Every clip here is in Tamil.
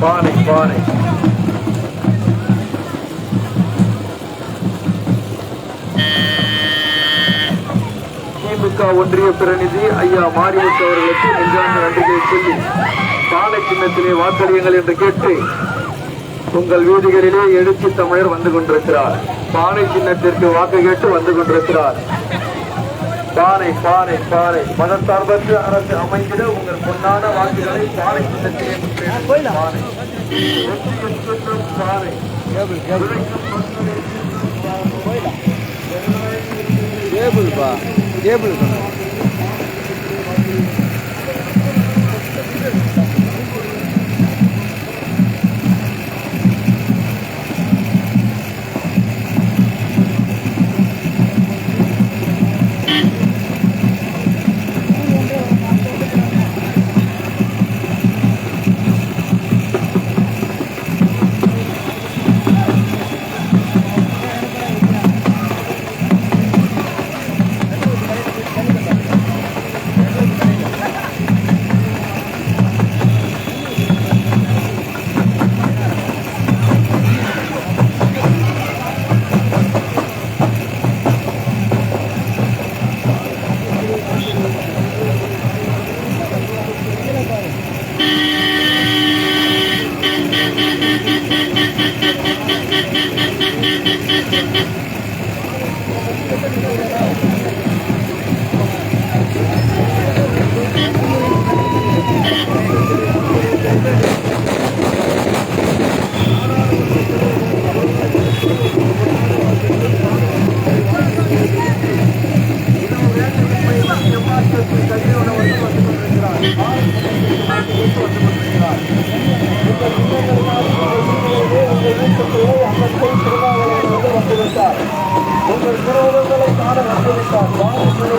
பானை பானை திமுக ஒன்றிய பிரதிநிதி ஐயா மாரிமுத்து அவர்களுக்கு நெஞ்சார்ந்த நன்றிகளை சொல்லி பானை சின்னத்திலே வாக்களியுங்கள் என்று கேட்டு உங்கள் வீடுகளிலே எழுச்சி தமிழர் வந்து கொண்டிருக்கிறார். பானை சின்னத்திற்கு வாக்கு கேட்டு வந்து கொண்டிருக்கிறார். பானை பானை பானை மதசார்பற்ற அரசு அமைந்திட உங்கள் பொன்னான வாக்குகளை பானை உழைக்கும் மக்களின் கேபிள்ப்பா கேபிள் রাস্তা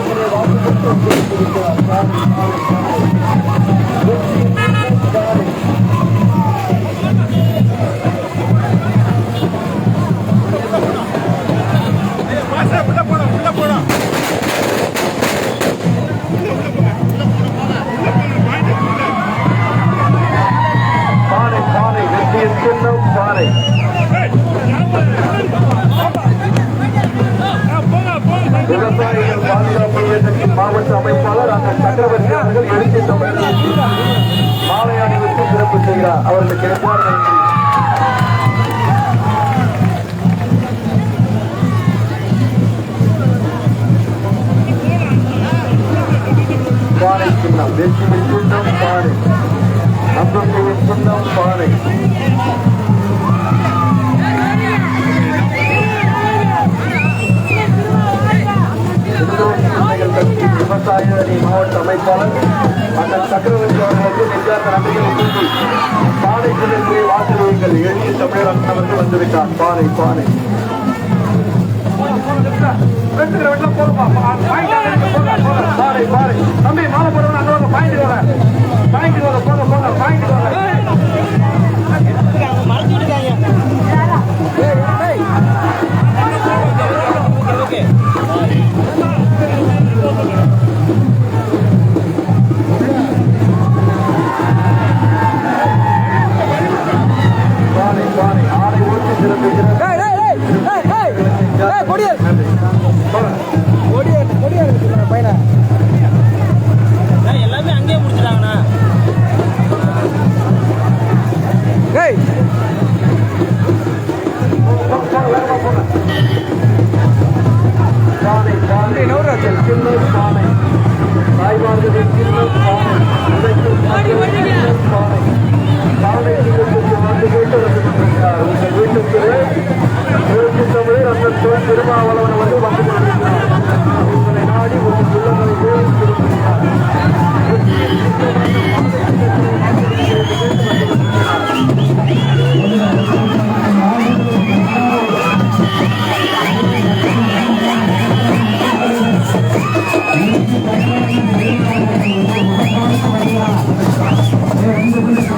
சிறப்பு செய்கிறார் அவர்களுக்கு எவ்வாறு நன்றி பானை சின்னம் வெற்றியின் சின்னம் பானை நம்பிக்கையின் சின்னம் பானை விவசாய மாவட்ட அமைப்பாளர் அண்ணன் சக்கரவர்த்தி அவர்களுக்கு நெஞ்சார்ந்த நன்றிகளை சொல்லி பானை சின்னத்திலே வாசலியுங்கள் எழுதி தமிழர் அண்ணன் அவர்கள் வந்துவிட்டார் பானை பானை பானை.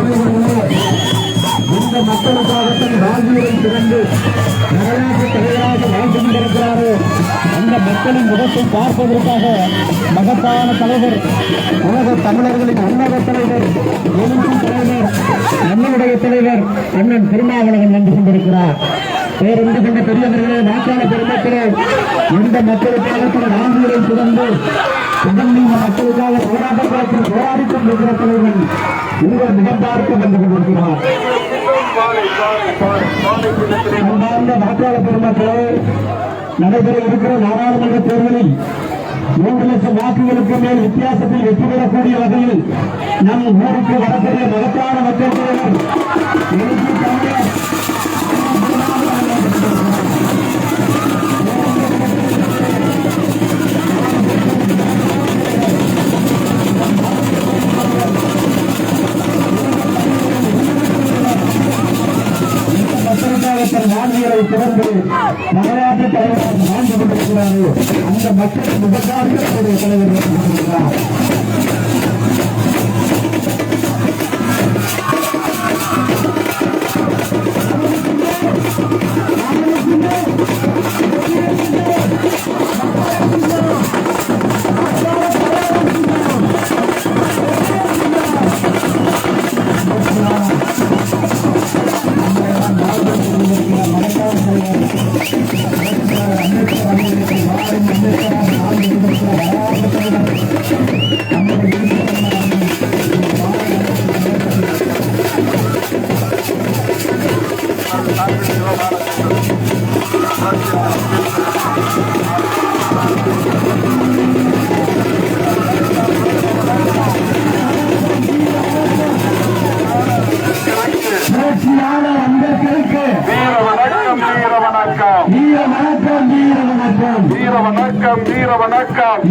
அமைந்துள்ளது இந்த மக்களுக்காகத்தான் ராஜீவன் திறந்து நகராட்சி தலைவராக வாழ்ந்து கொண்டிருக்கிறார்? அந்த மக்களின் முகத்தை பார்ப்பதற்காக மகத்தான தலைவர் உலக தமிழர்களின் உன்னத தலைவர் எழுத்தும் தலைவர் நம்மளுடைய தலைவர் அண்ணன் திருமாவளவன் நின்று கொண்டிருக்கிறார். பேருந்து கொண்ட பெரியவர்களே வாக்காளர் பெருமக்களே இந்த மக்களுக்காக பல நான்கு திறந்து மக்களுக்காக போராட்டத்தில் போராடி கொண்டிருக்கிற தலைவன் உங்கள் முகம் பார்க்க வந்து கொண்டிருக்கிறார் வாக்காளர் பெருமக்களே நடைபெற இருக்கிற நாடாளுமன்ற தேர்தலில் மூன்று லட்சம் வாக்குகளுக்கு மேல் வித்தியாசத்தில் வெற்றி பெறக்கூடிய வகையில் நம் ஊருக்கு வரக்கூடிய மகத்தான மக்கள் தலைவர் நகராட்சி தலைவர் வாழ்ந்து கொண்டிருக்கிறார்கள் அந்த மக்கள் மிக தலைவர்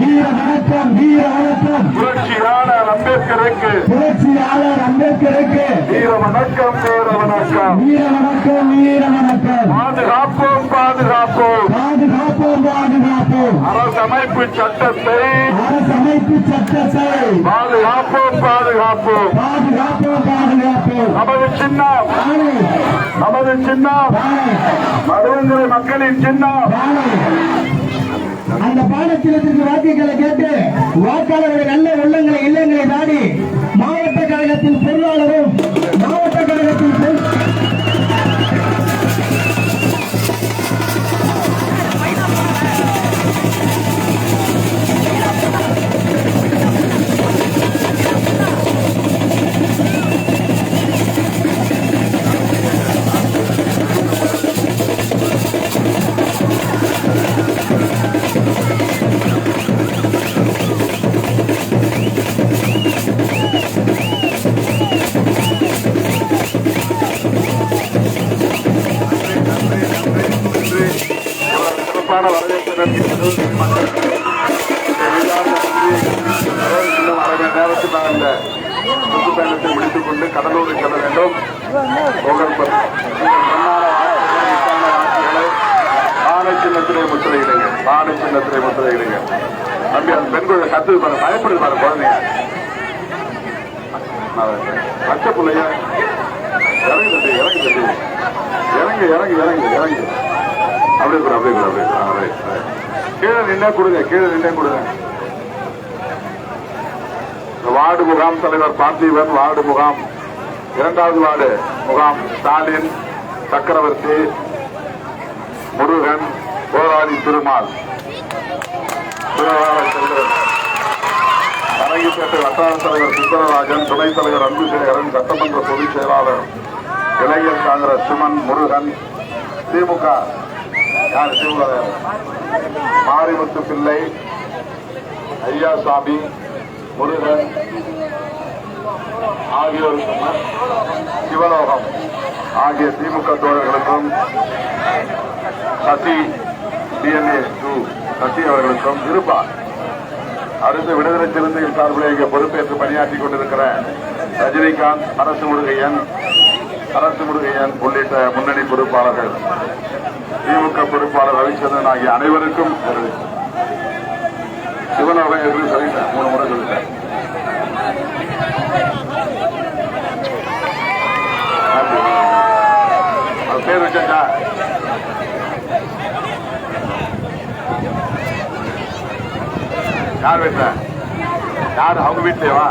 வீர வணக்கம் வீர வணக்கம். புரட்சியாளர் அம்பேத்கருக்கு. புரட்சியாளர் அம்பேத்கருக்கு. வீர வணக்கம் வீர வணக்கம். வீர வணக்கம் வீர வணக்கம். பாதுகாப்போம் பாதுகாப்போம். பாதுகாப்போம் பாதுகாப்போம். அரசமைப்பு சட்டத்தை அரசமைப்பு சட்டத்தை. பாதுகாப்போம் பாதுகாப்போம். பாதுகாப்போம் பாதுகாப்போம். நமது சின்னம். நமது சின்னம். வாழை. மருவங்குறை மக்களின் சின்னம். பாடச்சீலத்திற்கு வாக்குகளை கேட்டு வாக்காளர்கள் நல்ல உள்ளங்களை இல்லங்களை நாடி மாவட்ட கழகத்தின் பொருளாளரும் சுற்றுப்பயணத்தை முடித்துக் கொண்டு கடலூர் செல்ல வேண்டும். போகல்பர் பானை சின்னத்திலே முத்திரையிடுங்க. பானை சின்னத்திலே முத்திரையிடுங்க. தம்பி அந்த பெண்களை கத்து பாரு பயப்படுது பாரு குழந்தைங்க பச்சை பிள்ளைய இறங்கி தம்பி இறங்கி தம்பி. இறங்கி இறங்கி இறங்கி இறங்கி. அப்படியே அப்படியே அப்படியே கீழே நின்னே கொடுங்க கீழே கொடுங்க. வார்டு முகாம் தலைவர் பார்த்திபன் வார்டு முகாம் இரண்டாவது வார்டு முகாம் ஸ்டாலின் சக்கரவர்த்தி முருகன் போராளி திருமால். அரங்கிப்பேட்டை வட்டார தலைவர் சுந்தரராஜன் துணைத் தலைவர் அன்புசேகரன் சட்டமன்ற பொதுச் செயலாளர் இளைஞர் காங்கிரஸ் சுமன் முருகன் திமுக. யார் திமுக? மாரிமுத்து பிள்ளை ஐயாசாமி முருகன் ஆகியோருக்கும் சிவலோகம் ஆகிய திமுக தோழர்களுக்கும் சசி டிஎன்ஏ டூ சசி அவர்களுக்கும் இருப்பார் அடுத்து விடுதலை சிறுத்தைகள் சார்பில் இங்கே பொறுப்பேற்று பணியாற்றிக் கொண்டிருக்கிற ரஜினிகாந்த் அரசு முருகையன் அரசு முருகையன் உள்ளிட்ட முன்னணி பொறுப்பாளர்கள் திமுக பொறுப்பாளர் ரவிச்சந்திரன் ஆகிய அனைவருக்கும் தெரிவித்தார் சிவலோகம் என்று சொல்லிட்டேன் மூணு முறை சொல்லிட்டேன் நன்றி. அது பேர் வச்சாச்சா? யார் வைத்த யார்? அவங்க வீட்லயேவா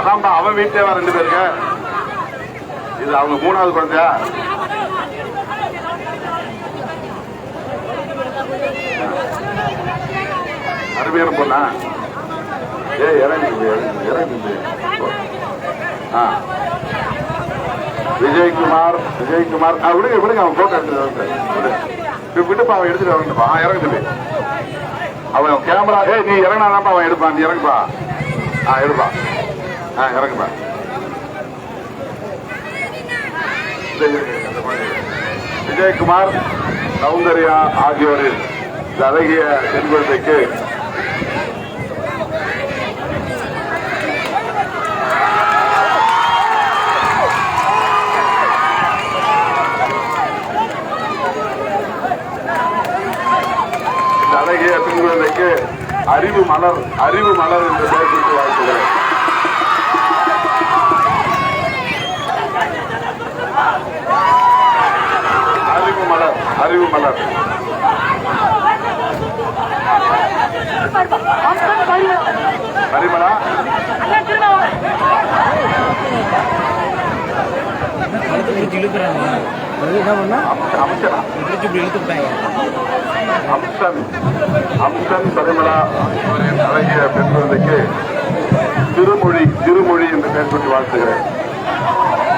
அதான்பா அவன் வீட்லயேவா ரெண்டு பேருக்கு? இது அவங்க மூணாவது குழந்தையா? அருமையான பொண்ணா? ஏ இறங்கி இறங்கி ஆ. விஜயகுமார் விஜயகுமார். விடுங்க விடுங்க அவன் போட்டோ எடுத்துட்டு விடு. விடுப்பா அவன் எடுத்துட்டு வரணுப்பா ஆ இறங்கு அவன் கேமரா ஏ நீ இறங்கினாதான்ப்பா அவன் எடுப்பான். நீ இறங்குப்பா. ஆ எடுப்பா. ஆ இறங்குப்பா. விஜயகுமார் சௌந்தர்யா ஆகியோரின் அழகிய பெண் குழந்தைக்கு இந்த அழகிய குழந்தைக்கு அறிவு மலர் அறிவு மலர் என்று பெயர் வாழ்த்துகிறேன். அறிவு மலர் அறிவு மலர். பரிமளா? அது என்ன பண்ணா அம்ச- அம்சனா அம்சன் பரிமளா அழகிய பெண் குழந்தைக்கு திருமொழி திருமொழி என்று பெயர் சொல்லி வாழ்த்துகிறேன்.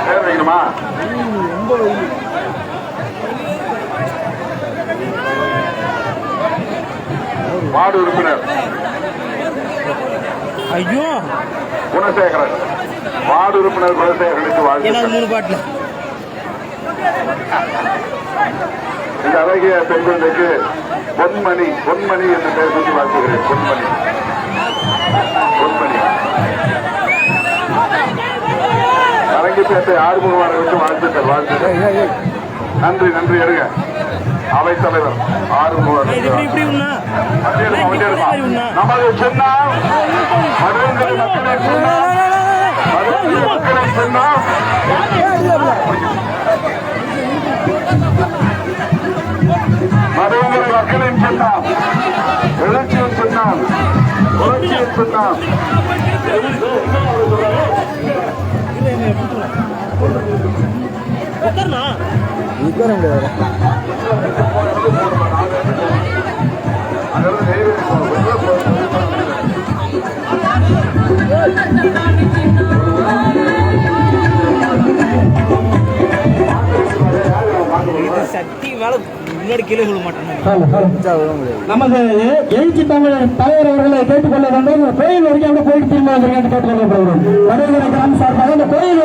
பேர் வைக்கணுமா? வார்டு உறுப்பினர். ஐயோ. குணசேகரன். வார்டு உறுப்பினர் குணசேகரனுக்கு வாழ்த்து இந்த அழகிய பெண் குழந்தைக்கு பொன்மணி பொன்மணி என்று பெயர் சொல்லி வாழ்த்துகிறேன். பொன்மணி. பொன்மணி. அரங்கிப்பேட்டை ஆறுமுகமான விட்டு வாழ்த்துக்கள். வாழ்த்துக்கள் நன்றி நன்றி எடுங்க. அவைத் தலைவர் உண்ணா. நமது மக்களை சின்னம் மருந்தில் மக்களை மருந்தில் மக்களின் சின்னம் எழுச்சியின் சின்னம் புரட்சியின் சின்னம் சக்தி மேல முன்னாடி கீழே விழ மாட்டேன் நமது எழுச்சி தமிழர் தலைவர் அவர்களை கேட்டுக்கொள்ள வேண்டும் கோயில் வரைக்கும் அப்படியே போயிட்டு திரும்ப கேட்டுக்கொள்ளப்படுகிறோம் வடகிழக்கு கிராம சார்பாக இந்த கோயில்